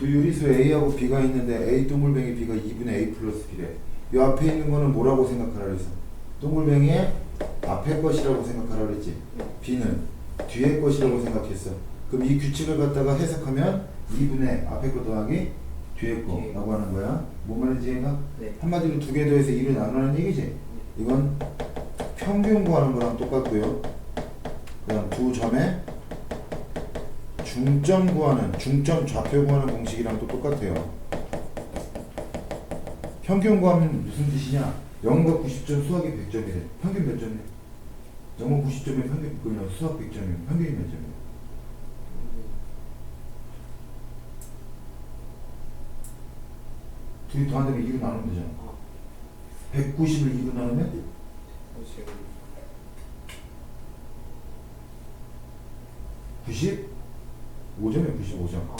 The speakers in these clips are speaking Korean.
두 유리수 A하고 B가 있는데 A 동글뱅이 B가 2분의 A 플러스 B래. 이 앞에 있는 거는 뭐라고 생각하라 그랬어? 동글뱅이의 앞에 것이라고 생각하라 그랬지. B는 뒤에 것이라고 생각했어. 그럼 이 규칙을 갖다가 해석하면 2분의 앞에 거 더하기 뒤에 거라고 하는 거야. 뭔 말인지 얘가? 네. 한마디로 두 개 더해서 2를 나누는 얘기지. 이건 평균 구하는 거랑 똑같고요. 그다음 두 점의 중점 구하는 중점 좌표 구하는 공식이랑 또 똑같아요. 평균 구하면 무슨 뜻이냐? 0과 90점 수학이 100점이래. 평균 몇 점이래? 0과 90점이 평균 그냥 수학 100점이면 평균이 몇 점이야? 둘이 더한다면 2로 나누면 되잖아. 아, 190을 2로 나누면 지 금 95점이야 95점. 아,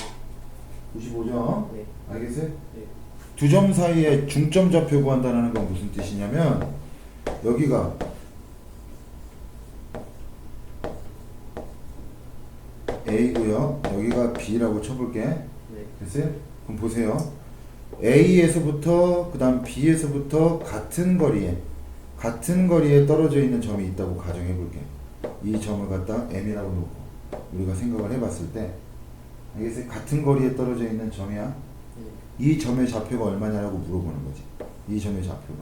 95점. 네. 알겠어요? 네. 두 점 사이에 중점 좌표 구한다는 건 무슨 뜻이냐면 여기가 A고요. 여기가 B라고 쳐볼게. 네. 됐어요? 그럼 보세요. A에서부터 그다음 B에서부터 같은 거리에 같은 거리에 떨어져 있는 점이 있다고 가정해 볼게. 이 점을 갖다 M이라고 놓고 우리가 생각을 해봤을 때 알겠어요? 같은 거리에 떨어져 있는 점이야. 네. 이 점의 좌표가 얼마냐라고 물어보는 거지. 이 점의 좌표가.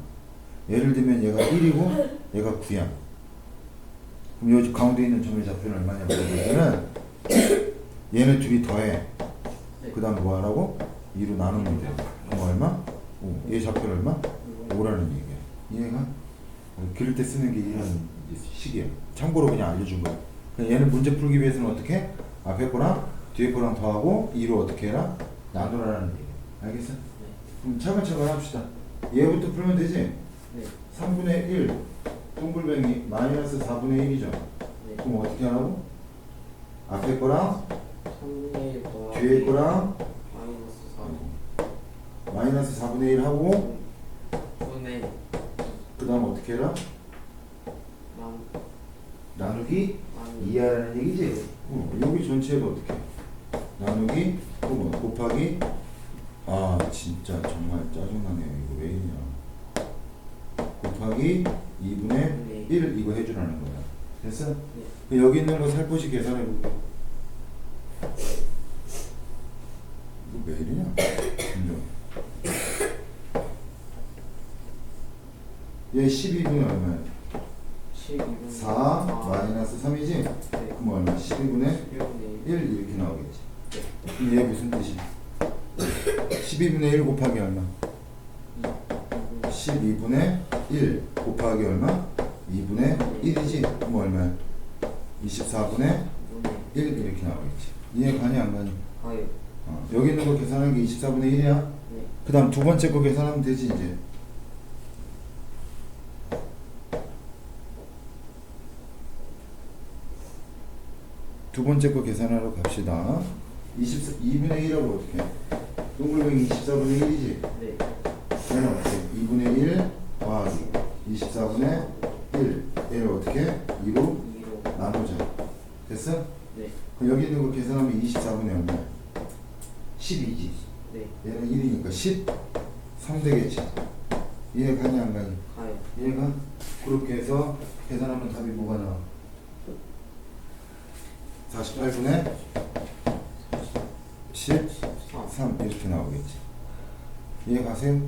예를 들면 얘가 1이고 얘가 9야. 그럼 여기 가운데 있는 점의 좌표는 얼마냐 때는 얘네 둘이 더해. 네. 그 다음 뭐 하라고? 2로 나누면 돼. 그럼 얼마? 5. 얘 좌표는 얼마? 5라는 얘기야. 이해가? 어, 그릴 때 쓰는 게 이런 식이야. 참고로 그냥 알려준 거야. 얘는 문제 풀기 위해서는 어떻게? 앞에 거랑 뒤에 거랑 더하고 2로 어떻게 해라? 나누라는 얘기야. 알겠어? 네. 그럼 차근차근 합시다. 얘부터 풀면 되지? 네. 3분의 1 동글뱅이 마이너스 4분의 1이죠. 네. 그럼 어떻게 하라고? 앞에 거랑 3분의 더하기 뒤에 거랑 마이너스 4 마이너스 4분의 1 하고 분의 그 다음 어떻게 해라? 만 나누기 만 2하라는 얘기지? 어, 여기 전체를 어떻게 해? 나누기 또 뭐, 곱하기 아 진짜 정말 짜증나네요 이거 왜 이러냐 곱하기 2분의 1 이거 해주라는 거야 됐어? 그 여기 있는 거 살포시 계산해 볼게 이거 왜 이러냐 인정 얘 12분의 얼마야? 12분의 4 마이너스 3이지? 네. 그럼 얼마? 12분의 12분의 1 이렇게 나오겠지. 얘 무슨 뜻이야? 12분의 1 곱하기 얼마? 12분의 1 곱하기 얼마? 2분의 1이지? 그럼 얼마야? 24분의 1 이렇게 나오겠지. 이해 가니 안 가니? 가요 어, 여기 있는 거 계산한 게 24분의 1이야? 네. 그 다음 두 번째 거 계산하면 되지 이제. 두 번째 거 계산하러 갑시다. 24, 2분의 1하고 어떻게? 해? 동글뱅이 24분의 1이지? 네. 얘는 어떻게? 2분의 1 더하기 24분의 1 얘를 어떻게? 2로 2로 나누자. 됐어? 네. 그럼 여기 있는 거 계산하면 24분의 얼마야? 12지. 네. 얘는 1이니까 13 되겠지. 이해 가냐 안 가냐? 가요 이해가? 그렇게 해서 계산하면 답이 뭐가 나와? 48분의 13 이렇게 나오겠지. 이해 가세요?